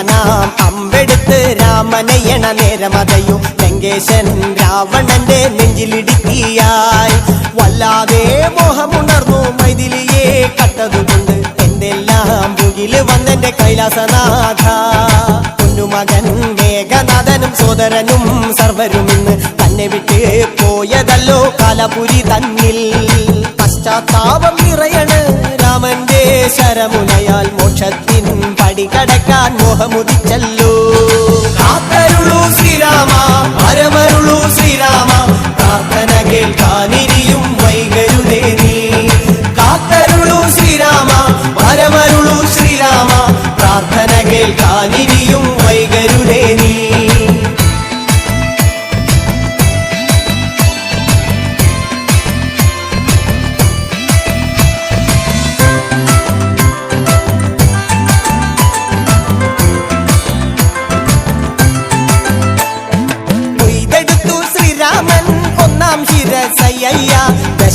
ഒന്നാനാം അമ്പെടുത്ത് രാമനയണ നേരമതയും ലങ്കേശൻ രാവണന്റെ നെഞ്ചിലിടുക്കിയായി. വല്ലാതെ മോഹമുണർന്നു മൈഥിലിയെ കട്ടതുകൊണ്ട് എന്തെല്ലാം പുകിൽ വന്നെന്റെ കൈലാസനാഥ. പൊന്നുമകൻ മേഘനാഥനും സോദരനും സർവരും ഇന്ന് തന്നെ വിട്ട് പോയതല്ലോ കാലപുരി തന്നിൽ. പശ്ചാത്താപം നിറയണ് രാമന്റെ ശരമുനയാൽ മോക്ഷത്തിൻ கண்டி கடக்கான் முகமுதி செல்லோ